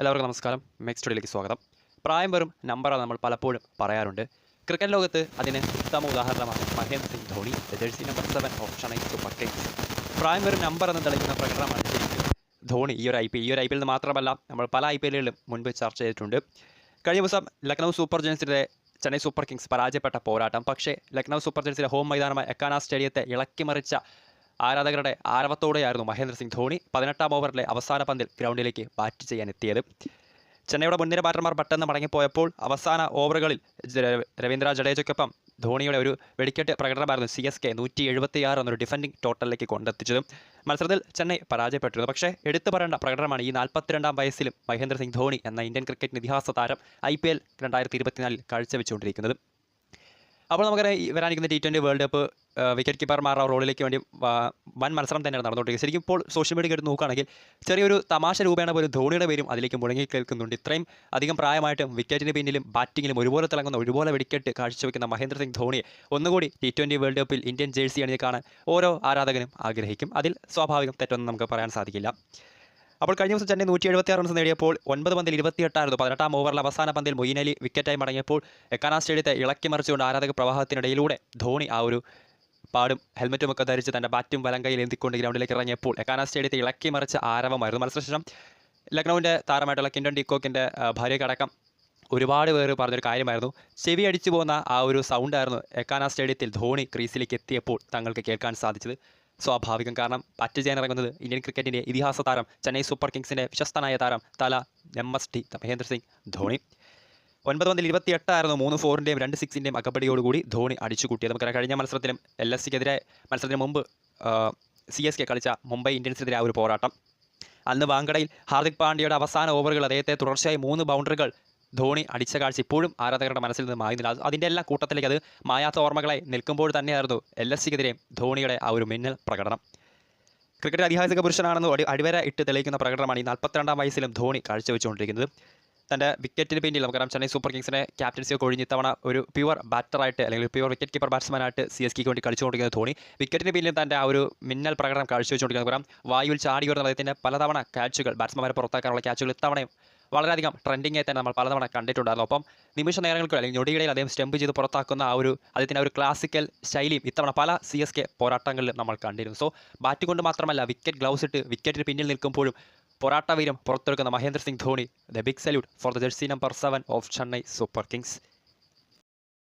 എല്ലാവർക്കും നമസ്കാരം. മെക്സ് സ്റ്റുഡിയോയിലേക്ക് സ്വാഗതം. പ്രായം വെറും നമ്പറാണ് നമ്മൾ പലപ്പോഴും പറയാറുണ്ട്. ക്രിക്കറ്റ് ലോകത്ത് അതിന് ഉത്തമ ഉദാഹരണമാണ് Mahendra Singh Dhoni. Jersey number seven of I super Kings പ്രായം വെറും നമ്പർ എന്ന് തെളിയിക്കുന്ന പ്രകടനമാണ് ശരിക്കും ധോണി. ഈ ഒരു ഐ പി ഈ ഒരു ഐ പി എല്ലിൽ മാത്രമല്ല നമ്മൾ പല ഐ പി എല്ലുകളിലും മുൻപ് ചർച്ച ചെയ്തിട്ടുണ്ട്. കഴിഞ്ഞ ദിവസം ലക്നൗ സൂപ്പർ ജയൻസിന്റെ ചെന്നൈ സൂപ്പർ കിങ്സ് പരാജയപ്പെട്ട പോരാട്ടം. പക്ഷേ ലക്നൗ സൂപ്പർ ജയൻസിന്റെ ഹോം മൈതാനമായ എക്കാന സ്റ്റേഡിയത്തെ ഇളക്കിമറിച്ച ആരാധകരുടെ ആരവത്തോടെയായിരുന്നു മഹേന്ദ്ര സിംഗ് ധോണി പതിനെട്ടാം ഓവറിലെ അവസാന പന്തിൽ ഗ്രൗണ്ടിലേക്ക് ബാറ്റ് ചെയ്യാൻ എത്തിയത് ചെന്നൈയുടെ മുൻനിര ബാറ്റർമാർ പെട്ടെന്ന് മടങ്ങിപ്പോയപ്പോൾ അവസാന ഓവറുകളിൽ രവീന്ദ്ര ജഡേജയ്ക്കൊപ്പം ധോണിയുടെ ഒരു വെടിക്കെട്ട് പ്രകടനമായിരുന്നു സി എസ് കെ നൂറ്റി എഴുപത്തിയാറ് എന്നൊരു ഡിഫൻഡിംഗ് ടോട്ടലിലേക്ക് കൊണ്ടെത്തിച്ചതും മത്സരത്തിൽ ചെന്നൈ പരാജയപ്പെട്ടിരുന്നു. പക്ഷേ എടുത്തു പറയേണ്ട പ്രകടനമാണ് ഈ നാൽപ്പത്തിരണ്ടാം വയസ്സിലും മഹേന്ദ്ര സിംഗ് ധോണി എന്ന ഇന്ത്യൻ ക്രിക്കറ്റിന് ഇതിഹാസ താരം ഐ പി എൽ രണ്ടായിരത്തി ഇരുപത്തിനാലിൽ കാഴ്ചവെച്ചുകൊണ്ടിരിക്കുന്നത്. അപ്പോൾ നമുക്കറിയാം വരാനിരിക്കുന്ന T twenty world cup wicket കീപ്പർമാരുടെ റോളിലേക്ക് വേണ്ടി വൻ മത്സരം തന്നെയാണ് നടന്നുകൊണ്ടിരിക്കുന്നത്. ശരിക്കും ഇപ്പോൾ സോഷ്യൽ മീഡിയ എടുത്ത് നോക്കുകയാണെങ്കിൽ ചെറിയൊരു തമാശ രൂപേണ പോലും ധോണിയുടെ പേരും അതിലേക്ക് മുഴങ്ങി കേൾക്കുന്നുണ്ട്. ഇത്രയും അധികം പ്രായമായിട്ടും വിക്കറ്റിന് പിന്നിലും ബാറ്റിങ്ങിലും ഒരുപോലെ തിളങ്ങുന്ന ഒരുപോലെ വെടിക്കെട്ട് കാഴ്ചവെക്കുന്ന മഹേന്ദ്ര സിംഗ് ധോണിയെ ഒന്നുകൂടി ടി ട്വന്റി വേൾഡ് കപ്പിൽ ഇന്ത്യൻ ജേഴ്സി അണിയിൽ കാണാൻ ഓരോ ആരാധകനും ആഗ്രഹിക്കും. അതിൽ സ്വാഭാവികം തെറ്റൊന്നും നമുക്ക് പറയാൻ സാധിക്കില്ല. അപ്പോൾ കഴിഞ്ഞ ദിവസം ചെന്നൈ നൂറ്റി എഴുപത്തി റൺസ് നേടിയപ്പോൾ ഒൻപത് പന്തിൽ ഇരുപത്തിയെട്ടായിരുന്നു. പതിനെട്ടാം ഓവറിൽ അവസാന പന്തിൽ മൊയ്ൻ അലി വിക്കറ്റായി മടങ്ങിയപ്പോൾ എക്കാനാ സ്റ്റേഡിയത്തെ ഇളക്കി മറിച്ചുകൊണ്ട് ആരാധക പ്രവാഹത്തിനിടയിലൂടെ ധോണി ആ ഒരു പാടും ഹെൽമറ്റും ഒക്കെ ധരിച്ച് തന്റെ ബാറ്റും വലം കയ്യിൽ എന്തിക്കൊണ്ട് ഗ്രൗണ്ടിലേക്ക് ഇറങ്ങിയപ്പോൾ എക്കാനാ സ്റ്റേഡിയത്തെ ഇളക്കി മറിച്ച ആരവമായിരുന്നു മത്സരശേഷം. ലക്നൌവിന്റെ താരമായിട്ടുള്ള കിൻഡൻ ഡിക്കോക്കിന്റെ ഭാര്യയ്ക്കടക്കം ഒരുപാട് പേര് പറഞ്ഞൊരു കാര്യമായിരുന്നു. ചെവി അടിച്ചു പോകുന്ന ആ ഒരു സൗണ്ടായിരുന്നു എക്കാന സ്റ്റേഡിയത്തിൽ ധോണി ക്രീസിലേക്ക് എത്തിയപ്പോൾ തങ്ങൾക്ക് കേൾക്കാൻ സാധിച്ചത്. സ്വാഭാവികം. കാരണം ബാറ്റ് ചെയ്യാൻ ഇറങ്ങുന്നത് ഇന്ത്യൻ ക്രിക്കറ്റിന്റെ ഇതിഹാസ താരം ചെന്നൈ സൂപ്പർ കിങ്സിന്റെ വിശ്വസ്തനായ താരം തല M S D Mahendra Singh Dhoni. ഒൻപത് പന്തിൽ ഇരുപത്തിയെട്ടായിരുന്നു മൂന്ന് ഫോറിന്റെയും രണ്ട് സിക്സിന്റെയും അകപ്പടിയോടുകൂടി ധോണി അടിച്ചു കൂട്ടിയത്. നമുക്കറിയാം കഴിഞ്ഞ മത്സരത്തിലും എൽ എസ് സിക്കെതിരെ മത്സരത്തിന് മുമ്പ് സി എസ് കെ കളിച്ച മുംബൈ ഇന്ത്യൻസിനെതിരെ ആ ഒരു പോരാട്ടം. അന്ന് വാങ്കടയിൽ ഹാർദിക് പാണ്ഡ്യയുടെ അവസാന ഓവറുകൾ അദ്ദേഹത്തെ തുടർച്ചയായി മൂന്ന് ബൗണ്ടറികൾ ധോണി അടിച്ച കാഴ്ച ഇപ്പോഴും ആരാധകരുടെ മനസ്സിൽ നിന്ന് മായുന്നില്ല. അത് അതിന്റെ എല്ലാം കൂട്ടത്തിലേക്ക് അത് മായാത്ത ഓർമ്മകളെ നിൽക്കുമ്പോൾ തന്നെയായിരുന്നു എൽ എസ് സിക്കെതിരെ ധോണിയുടെ ആ ഒരു മിന്നൽ പ്രകടനം. ക്രിക്കറ്റ് ഐതിഹാസിക പുരുഷനാണെന്ന് അടി അടിവര ഇട്ട് തെളിയിക്കുന്ന പ്രകടനമാണ് ഈ നാൽപ്പത്തിരണ്ടാം വയസ്സിലും ധോണി കാഴ്ചവെച്ചുകൊണ്ടിരിക്കുന്നത്. തന്റെ വിക്കറ്റിന് പിന്നിൽ നമുക്കറിയാം ചെന്നൈ സൂപ്പർ കിങ്സിനെ ക്യാപ്റ്റൻസി ഒക്കെ ഒഴിഞ്ഞ് ഇത്തവണ ഒരു പ്യുവർ ബാറ്ററായിട്ട് അല്ലെങ്കിൽ പ്യുവർ വിക്കറ്റ് കീപ്പർ ബാറ്റ്സ്മാനായിട്ട് സി എസ് കെക്ക് വേണ്ടി കളിച്ചുകൊണ്ടിരിക്കുന്ന ധോണി വിക്കറ്റിന് പിന്നിൽ തന്റെ ആ ഒരു മിന്നൽ പ്രകടനം കാഴ്ചവെച്ചുകൊണ്ടിരിക്കുന്നത്. നമുക്കറിയാം വായുവിൽ ചാടി വരുന്ന അദ്ദേഹത്തിന്റെ പലതവണ ക്യാച്ചുകൾ ബാറ്റ്സ്മാൻമാരെ പുറത്താക്കാനുള്ള ക്യാച്ചുകൾ ഇത്തവണയും വളരെയധികം ട്രെൻഡിങ് ആയി തന്നെ നമ്മൾ പലതവണ കണ്ടിട്ടുണ്ടായിരുന്നു. അപ്പം നിമിഷ നേരങ്ങൾക്ക് അല്ലെങ്കിൽ ഞൊടിയിടയിൽ അദ്ദേഹം സ്റ്റംപ് ചെയ്ത് പുറത്താക്കുന്ന ആ ഒരു അദ്ദേഹത്തിന്റെ ഒരു ക്ലാസിക്കൽ ശൈലിയും ഇത്തവണ പല സി എസ് കെ പോരാട്ടങ്ങളിലും നമ്മൾ കണ്ടിരുന്നു. സോ ബാറ്റ് കൊണ്ട് മാത്രമല്ല വിക്കറ്റ് ഗ്ലൗസ് ഇട്ട് വിക്കറ്റിന് പിന്നിൽ നിൽക്കുമ്പോഴും പോരാട്ട വീരം പുറത്തെടുക്കുന്ന Mahendra Singh Dhoni the big salute for the jersey number seven of Chennai Super Kings